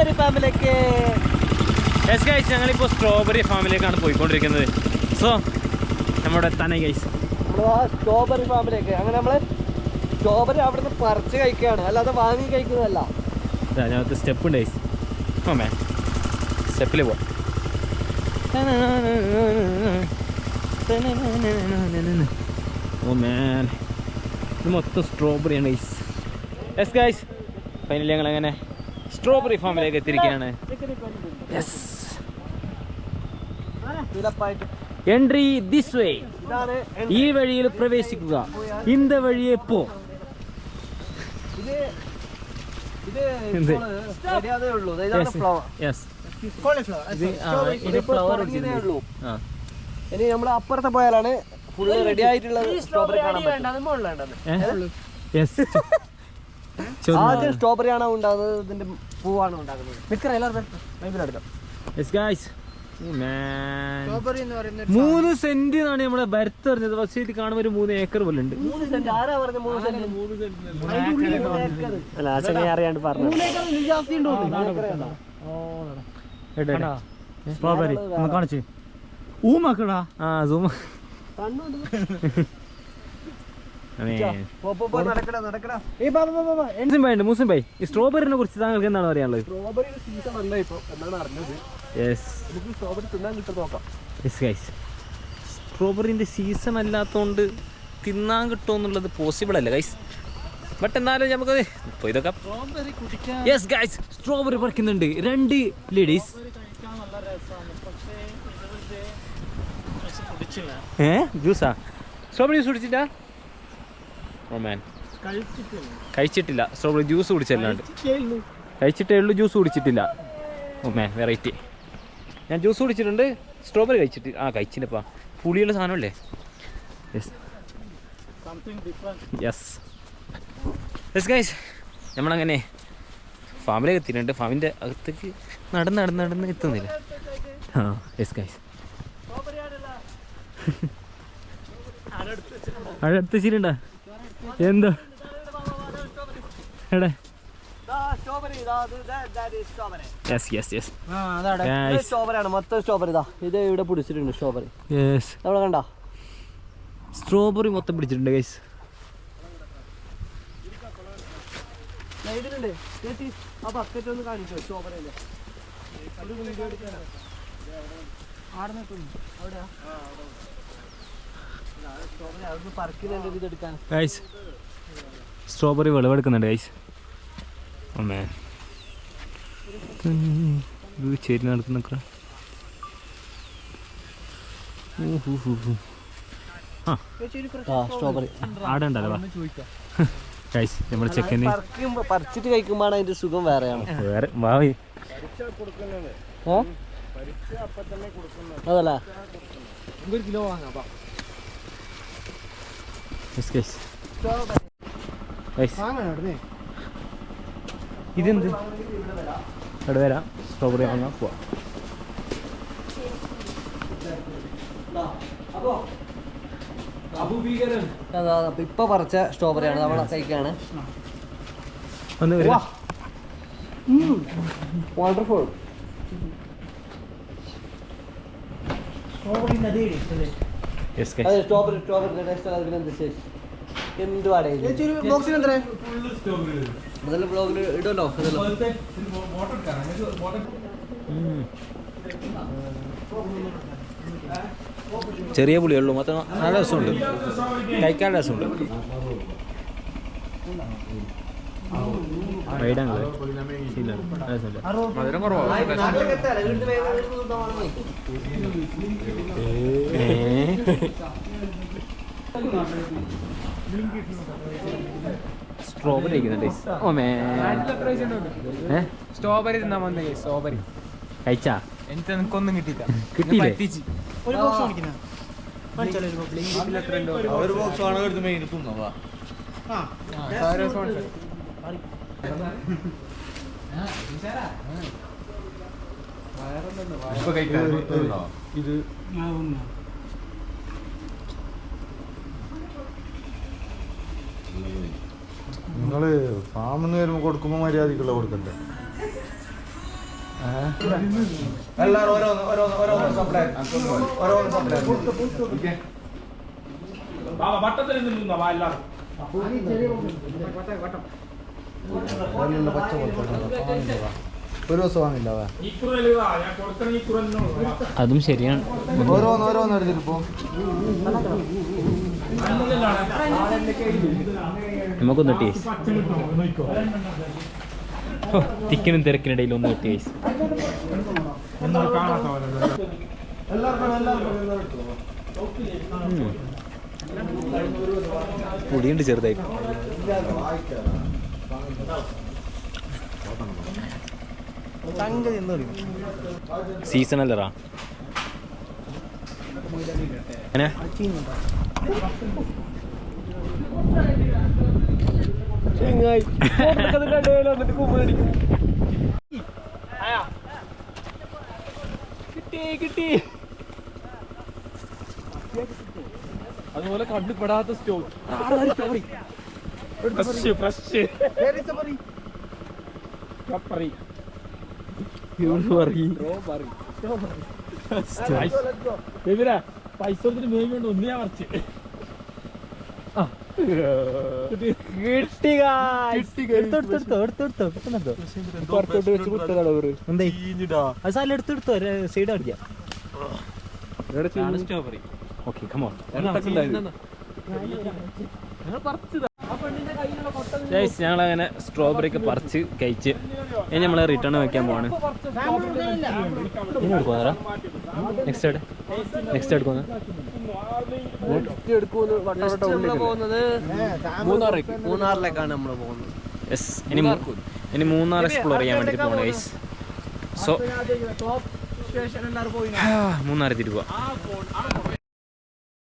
Strawberry ഫാമിലേക്ക് yes guys ഞങ്ങളിപ്പോൾ strawberry ഫാമിലേക്കാണ് പോയിക്കൊണ്ടിരിക്കുന്നത്. സോ നമ്മുടെ തന്നെ ഗൈസ് നമ്മൾ ആ സ്ട്രോബെറി ഫാമിലേക്ക് അങ്ങനെ നമ്മൾ സ്ട്രോബെറി അവിടെ നിന്ന് പറിച്ച് കഴിക്കുകയാണ് അല്ലാതെ വാങ്ങി കഴിക്കുന്നതല്ല. അതിനകത്ത് സ്റ്റെപ്പ് ഉണ്ട് ഗൈസ് ഓ മാൻ സ്റ്റെപ്പിൽ പോവാം ഓ മാൻ ഇത് മൊത്തം സ്ട്രോബെറിയാണ് ഗൈസ് യെസ് ഗൈസ് ഫൈനലി ഞങ്ങൾ അങ്ങനെ സ്ട്രോബെറി ഫാമിലേക്ക് എത്തിയിരിക്കുകയാണ്. യെസ് എൻട്രി ദിസ് വേ ഈ വഴിയിൽ പ്രവേശിക്കുക. ഇന്ത വഴിയെ പോ ഇനി നമ്മൾ അപ്പുറത്തെ പോയാലാണ് ഫുള്ള് റെഡി ആയിട്ടുള്ളത് സ്ട്രോബെറി കാണാൻ പറ്റും. യെസ് ആദ്യം സ്ട്രോബെറി ആണോ ഉണ്ടാകുന്നത്? ഇതിന്റെ പൂവാണ് ഉണ്ടാകുന്നത്? മൂന്ന് സെന്റ് എന്നാണ് നമ്മളെ ഭരത്ത് പറഞ്ഞത്. പക്ഷേ ഇത് കാണുമ്പോൾ ഒരു മൂന്ന് ഏക്കർ പോലെ ഉണ്ട്. മൂന്ന് സെന്റ് ആരാ പറഞ്ഞ മൂന്ന് സെന്റ് അല്ല അച്ഛനെ അറിയാണ്ട് പറഞ്ഞു. സ്ട്രോബെറി ഒന്ന് കാണിച്ച്. ഊമാക്കടാ ആ സൂമ ഭായി ഈ സ്ട്രോബെറിനെ കുറിച്ച് താങ്കൾക്ക് എന്താണ് പറയാനുള്ളത് സ്ട്രോബെറി സീസൺ അല്ല ഇപ്പൊ എന്നാണ് അറിഞ്ഞത്. യെസ് നമുക്ക് സ്ട്രോബെറി തിന്നാൻ കിട്ടും നോക്കാം. യെസ് ഗൈസ് സ്ട്രോബെറിന്റെ സീസൺ അല്ലാത്തതുകൊണ്ട് തിന്നാൻ കിട്ടുമെന്നുള്ളത് പോസിബിൾ അല്ല ഗൈസ് ബട്ട് എന്നാലും നമുക്ക് ഇപ്പോൾ ഇതൊക്കെ യെസ് ഗൈസ് സ്ട്രോബെറി പറിക്കുന്നുണ്ട്. രണ്ട് ലേഡീസ് ഏ? ജ്യൂസാ സ്ട്രോബെറി ജ്യൂസ് കുടിച്ചിട്ടാ? ഓ മാൻ കഴിച്ചിട്ടില്ല. സ്ട്രോബെറി ജ്യൂസ് കുടിച്ചല്ലാണ്ട്. കഴിച്ചിട്ടേ ഉള്ളൂ ജ്യൂസ് കുടിച്ചിട്ടില്ല. റൊമാൻ വെറൈറ്റി ഞാൻ ജ്യൂസ് കുടിച്ചിട്ടുണ്ട് സ്ട്രോബെറി കഴിച്ചിട്ട് ആ കഴിച്ചില്ലപ്പാ. പുളിയുള്ള സാധനമല്ലേ? യെസ് യെസ് യെസ് ഗൈസ് നമ്മളങ്ങനെ ഫാമിലേക്ക് എത്തിയിട്ടുണ്ട്. ഫാമിന്റെ അകത്തേക്ക് നടന്ന് നടന്ന് നടന്ന് എത്തുന്നില്ല. ആ യെസ് ഗൈസ് അടുത്ത് വെച്ചിട്ടുണ്ടാ? എന്തോ? എടെ യെസ് യെസ് യെസ് ഇത് സ്ട്രോബെറി ആണ്. മൊത്തം സ്ട്രോബെറി ഇതാ ഇത് ഇവിടെ പിടിച്ചിട്ടുണ്ട് സ്ട്രോബെറി യെസ് നമ്മളെ കണ്ട? സ്ട്രോബെറി മൊത്തം പിടിച്ചിട്ടുണ്ട് ഗൈസ് ഇതിലുണ്ട്. ആ ബക്കറ്റ് ഒന്ന് കാണിച്ചോ സ്ട്രോബെറിന്റെ വീഡിയോ എടുക്കാൻ അവിടെയാ സ്ട്രോബെറി അവിടുന്ന് പറിക്കുന്നുണ്ട് ഇത് എടുക്കാൻ ഗൈസ് സ്ട്രോബെറി വിളവെടുക്കുന്നുണ്ട് ഗൈസ് അമ്മേ. ഇത് ശരി നടക്കുന്ന ആ. സ്ട്രോബെറി ആടെ ഉണ്ടല്ലോ ഗൈസ് നമ്മൾ ചെക്കന് പറിച്ചിട്ട് കഴിക്കുമ്പോഴാണ് അതിന്റെ സുഖം വേറെയാണ്. വേറെ. വാവി ഏ? അതല്ലേ. യെസ് ഗൈസ് ഗൈസ് ഇതെന്ത്? അവിടെ വരാം. സ്ട്രോബെറി വാങ്ങാൻ പോവാം. ഇപ്പൊ പറിച്ച സ്ട്രോബെറി ആണ്. നമ്മളെ കഴിക്കാണ്. ഒന്ന് വരാം വണ്ടർഫുൾ സ്ട്രോബെറി സ്ട്രോബെറി സ്ട്രോബെറി എന്തുവാടേ മുതൽ ബ്ലോഗിൽ ഇടുമല്ലോ ഇതല്ലോ ചെറിയ പുളിയുള്ളൂ. മൊത്തം നല്ല രസമുണ്ട്. കഴിക്കാൻ രസമുണ്ട്. വൈഡാണല്ലേ മധുരം സ്ട്രോബെറി കഴിക്കുന്നുണ്ട് ഓ മേ ഏ? സ്ട്രോബെറി തിന്നാ വന്നേ സ്ട്രോബെറി കഴിച്ചാ? എനിക്ക് എനിക്കൊന്നും കിട്ടിയില്ല. കിട്ടിയില്ലേ? ഒരു ബോക്സ് കാണിക്കുന്ന ഒരു ബോക്സ് ആണ് എടുത്ത് മെയിൻ തിന്നവാ കഴിക്കാൻ ഇത് നിങ്ങൾ ഫാമിൽ നിന്ന് വരുമ്പോ കൊടുക്കുമ്പോ മര്യാദക്കുള്ള കൊടുക്കണ്ടേ? എല്ലാരും ഓരോന്ന് ഓരോന്ന് ഓരോന്ന് സപ്ലൈ ഓരോന്ന് സപ്ലൈ ഒരു ദിവസം വാങ്ങില്ല അതും ശരിയാണ്. ഓരോന്ന് ഓരോന്ന് എടുത്തിട്ടിപ്പോ നമുക്കൊന്ന് ടേസ് തിക്കിനും തിരക്കിനിടയിൽ ഒന്ന് ടേസ് പൊടിയുണ്ട് ചെറുതായിട്ട്. കുമ്പടിക്കും കിട്ടി കിട്ടി. അതുപോലെ കണ്ടുപെടാത്ത സ്റ്റോൺ ഫ്രഷ് ഫ്രഷ് പൈസ കൊടുത്തിട്ട് മേങ്ങോണ്ട് ഒന്നിയാ മറിച്ച് പുറത്തോട്ട് വെച്ച് കുത്തതാണ് അവർ എന്തേ? അത് സാല എടുത്തെടുത്തോ സൈഡ് അടിക്കാം സ്ട്രോബെറി ഓക്കെ കമോൺ ഞങ്ങൾ അങ്ങനെ സ്ട്രോബെറി ഒക്കെ പറിച്ച് കഴിച്ച്. ഇനി നമ്മൾ റിട്ടേൺ വയ്ക്കാൻ പോവാണ്. ഇനി എടുക്കുവാ നെക്സ്റ്റ് നെക്സ്റ്റ് എടുക്കുന്ന മൂന്നാറിലേക്കാണ് നമ്മൾ പോകുന്നത്. യെസ് ഇനി ഇനി മൂന്നാർ എക്സ്പ്ലോർ ചെയ്യാൻ വേണ്ടി പോകണം ഗൈസ് സോ മൂന്നാർ തിരുവ.